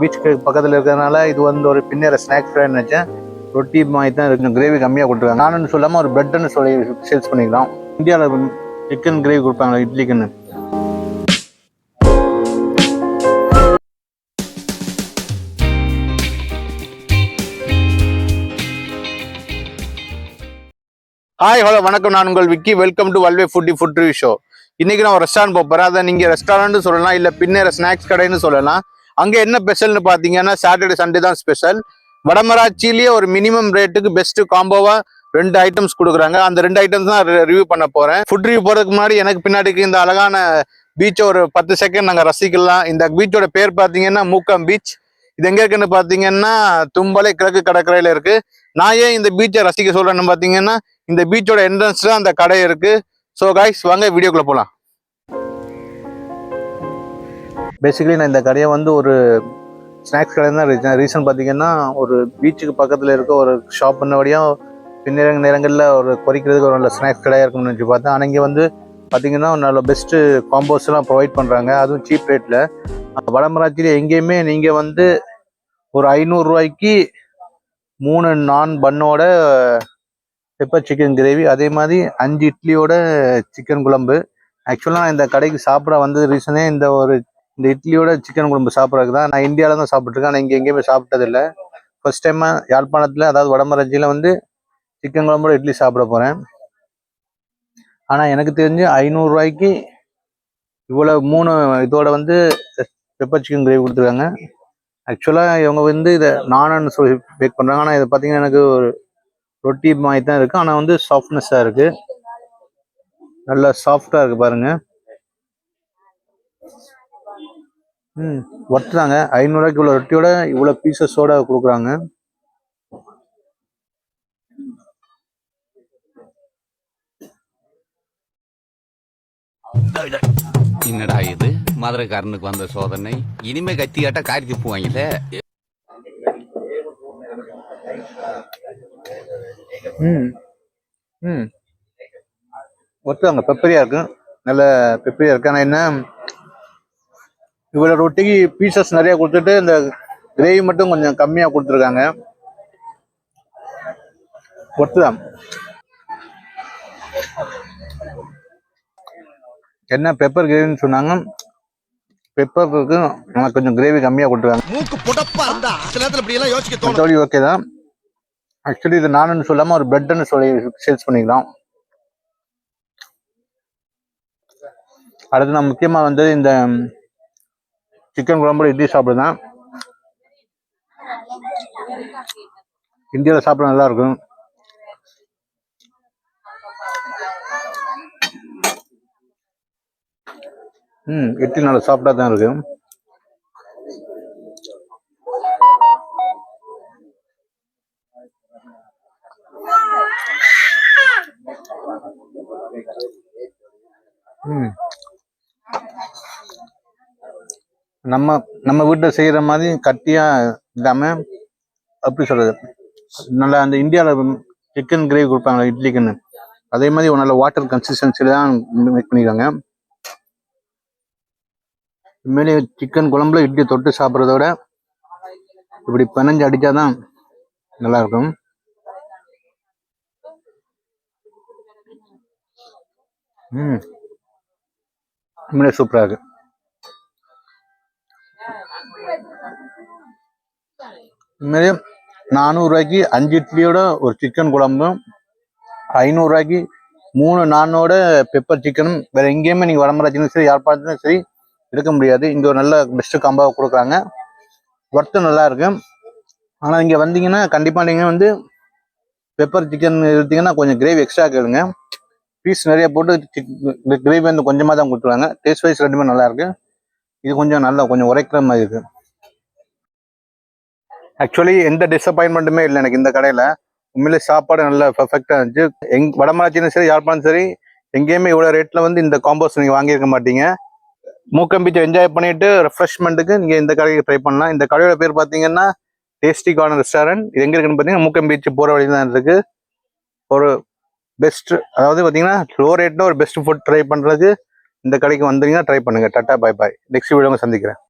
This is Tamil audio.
பீச்சுக்கு பக்கத்தில் இருக்கிறதுனால இது வந்து ஒரு பின்னேற ஸ்நாக்ஸ் நினச்சேன். ரொட்டி மாதிரி தான் இருக்கும் கிரேவி கம்மியாக கொடுத்துருக்காங்க. நானும் சொல்லாமல் ஒரு பிரெட்னு சொல்லி சேல்ஸ் பண்ணிக்கலாம். இந்தியாவில் சிக்கன் கிரேவி கொடுப்பாங்க. இட்லிக்குன்னு ஹாய் ஹலோ வணக்கம். நான் உங்கள் Vicky. Welcome to Valve footy food review show இன்னைக்கு நான் ஒரு ரெஸ்டாரண்ட் போகிறேன் அதை நீங்கள் ரெஸ்டாரண்ட் சொல்லலாம் இல்லை பின்னேற ஸ்நாக்ஸ் கடைன்னு சொல்லலாம். அங்கே என்ன ஸ்பெஷல்னு பார்த்தீங்கன்னா சாட்டர்டே சண்டே தான் ஸ்பெஷல் வடமராட்சியிலேயே ஒரு மினிமம் ரேட்டுக்கு பெஸ்ட் காம்போவா ரெண்டு ஐட்டம்ஸ் கொடுக்குறாங்க. அந்த ரெண்டு ஐட்டம்ஸ் தான் ரிவ்யூ பண்ண போகிறேன் ஃபுட் ரிவ்யூ போறதுக்கு முன்னாடி எனக்கு பின்னாடிக்கு இந்த அழகான பீச்சை ஒரு பத்து செகண்ட் நாங்கள் ரசிக்கலாம். இந்த பீச்சோட பேர் பார்த்தீங்கன்னா மூக்கம் பீச் இது எங்கே இருக்குன்னு பார்த்தீங்கன்னா தும்பலை கிழக்கு கடற்கரையில் இருக்குது நான் ஏன் இந்த பீச்சை ரசிக்க சொல்கிறேன்னு பார்த்தீங்கன்னா இந்த பீச்சோட தான் அந்த கடை இருக்குது ஸோ காய்ஸ் வாங்க வீடியோக்குள்ளே போகலாம் பேசிக்கலி நான் இந்த கடையை வந்து ஒரு ஸ்நாக்ஸ் கடை தான் ரீசன் பார்த்தீங்கன்னா ஒரு பீச்சுக்கு பக்கத்தில் இருக்க ஒரு ஷாப் பண்ணபடியாக பின்னிறங்க நேரங்களில் ஒரு குறைக்கிறதுக்கு ஒரு நல்ல ஸ்நாக்ஸ் கடையாக இருக்கும்னு நினச்சி பார்த்தேன். ஆனால் இங்கே வந்து பார்த்தீங்கன்னா ஒரு நல்ல பெஸ்ட்டு காம்போஸ்லாம் ப்ரொவைட் பண்ணுறாங்க அதுவும் சீப் ரேட்டில் வடமராட்சியில் எங்கேயுமே நீங்கள் வந்து ஒரு ஐநூறுரூவாய்க்கு மூணு நான் பண்ணோட பெப்பர் சிக்கன் கிரேவி அதே மாதிரி அஞ்சு இட்லியோட சிக்கன் குழம்பு. ஆக்சுவலாக நான் இந்த கடைக்கு சாப்பிட வந்தது ரீசனே இந்த ஒரு இந்த இட்லியோட சிக்கன் குழம்பு சாப்பிட்றதுக்கு தான். நான் இந்தியாவில் தான் சாப்பிட்ருக்கேன் ஆனால் இங்கே எங்கேயுமே சாப்பிட்டதில்லை. ஃபர்ஸ்ட் டைமாக யாழ்ப்பாணத்தில் அதாவது வடமராட்சியில் வந்து சிக்கன் குழம்போட இட்லி சாப்பிட போகிறேன் ஆனால் எனக்கு தெரிஞ்சு ஐநூறுரூவாய்க்கு இவ்வளோ மூணு இதோட வந்து பெப்பர் சிக்கன் கிரேவி கொடுத்துருக்காங்க. ஆக்சுவலாக இவங்க வந்து இதை நானன்னு சொல்லி பேக் பண்ணுறாங்க ஆனால் இதை பார்த்தீங்கன்னா எனக்கு ஒரு ரொட்டி மாதிரி தான் இருக்குது ஆனால் வந்து சாஃப்ட்னஸ்ஸாக இருக்குது நல்லா சாஃப்டாக இருக்குது பாருங்கள் ம். தாங்க ஐநூறுரூவாய்க்கு இவ்வளோ ரொட்டியோட இவ்வளோ பீசஸோட கொடுக்குறாங்க. என்னடா இது? மதுரைக்காரனுக்கு வந்த சோதனை. இனிமே கத்தி காட்டா காரி துப்புவாங்கல்ல? ம். ம். ஒருத்தவங்க பெப்பரியா இருக்கு நல்ல பெப்பரியா இருக்கு. ஆனால் என்ன? இவ்வளோ ரொட்டிக்கு பீசஸ் நிறைய கொடுத்துட்டு இந்த கிரேவி மட்டும் கொஞ்சம் கம்மியாக கொடுத்துருக்காங்க. ஒருத்துதான் என்ன பெப்பர் கிரேவின்னு சொன்னாங்க. பெப்பருக்கு எனக்கு கொஞ்சம் கிரேவி கம்மியாக கொடுத்துருக்காங்க. மூக்கு புடப்பா இருந்தா சில நேரத்துல இப்படி எல்லாம் யோசிக்க தோணும். மற்றபடி ஓகே தான். ஆக்சுவலி இது நானுன்னு சொல்லாமல் ஒரு பிரெட்னு சொல்லி சேல்ஸ் பண்ணிக்கலாம். அடுத்து நான் முக்கியமாக வந்து இந்த சிக்கன் குழம்பு இட்லி சாப்பிடுதான் இந்தியாவில் சாப்பிட நல்லா இருக்கும் ம் இட்லி நல்லா சாப்பிட்டா தான் இருக்கும் ம். நம்ம நம்ம வீட்டில் செய்கிற மாதிரி கட்டியாக இல்லாமல் அப்படி சொல்கிறது நல்லா அந்த இந்தியாவில் சிக்கன் கிரேவி கொடுப்பாங்க இட்லிக்குன்னு அதே மாதிரி நல்ல வாட்டர் கன்சிஸ்டன்சியில் தான் மேக் பண்ணிக்கிறாங்க. உண்மையிலே சிக்கன் குழம்புல இட்லி தொட்டு சாப்பிட்றத விட இப்படி பிணைஞ்சு அடித்தாதான் நல்லா இருக்கும் ம். உண்மையிலே சூப்பராக இருக்கு. இதுமாரி நானூறுரூவாய்க்கு அஞ்சு இட்லியோட ஒரு சிக்கன் குழம்பும் ஐநூறுரூவாய்க்கு மூணு நானோட பெப்பர் சிக்கனும் வேற எங்கேயுமே நீங்கள் வடமராட்சியும் சரி யாழ்ப்பாணத்திலும் சரி எடுக்க முடியாது. இங்கே ஒரு நல்ல பெஸ்ட்டு காம்பாவை கொடுக்குறாங்க. ஒர்த்து நல்லா இருக்கு. ஆனால் இங்கே வந்தீங்கன்னா கண்டிப்பாக நீங்கள் வந்து பெப்பர் சிக்கன் எடுத்தீங்கன்னா கொஞ்சம் கிரேவி எக்ஸ்ட்ரா கேளுங்க. பீஸ் நிறைய போட்டு கிரேவி வந்து கொஞ்சமாக தான் கொடுத்துருவாங்க. டேஸ்ட் வைஸ் ரெண்டுமே நல்லா இருக்கு. இது கொஞ்சம் நல்லா கொஞ்சம் உரைக்கிற மாதிரி இருக்கு. ஆக்சுவலி எந்த டிசப்பாயின்மெண்ட்டுமே இல்லை எனக்கு இந்த கடையில். உண்மையிலே சாப்பாடு நல்லா பெர்ஃபெக்டாக இருந்துச்சு. எங் வடமராட்சியும் சரி யாழ்ப்பாணம் சரி எங்கேயுமே இவ்வளோ ரேட்டில் வந்து இந்த காம்போஸ் நீங்கள் வாங்கியிருக்க மாட்டீங்க. மூக்கம் பீச்சை என்ஜாய் பண்ணிட்டு ரெஃப்ரெஷ்மெண்ட்டுக்கு நீங்கள் இந்த கடைக்கு ட்ரை பண்ணலாம். இந்த கடையோட பேர் பார்த்தீங்கன்னா டேஸ்டி கார்னர் ரெஸ்டாரண்ட் இது எங்கே இருக்குன்னு பார்த்தீங்கன்னா மூக்கம்பீச்சு போகிற வழி தான் இருக்கு. ஒரு பெஸ்ட் அதாவது பார்த்தீங்கன்னா லோ ரேட்டில் ஒரு பெஸ்ட் ஃபுட் ட்ரை பண்ணுறதுக்கு இந்த கடைக்கு வந்தீங்கன்னா ட்ரை பண்ணுங்க. Tata bye bye next video சந்திக்கிறேன்.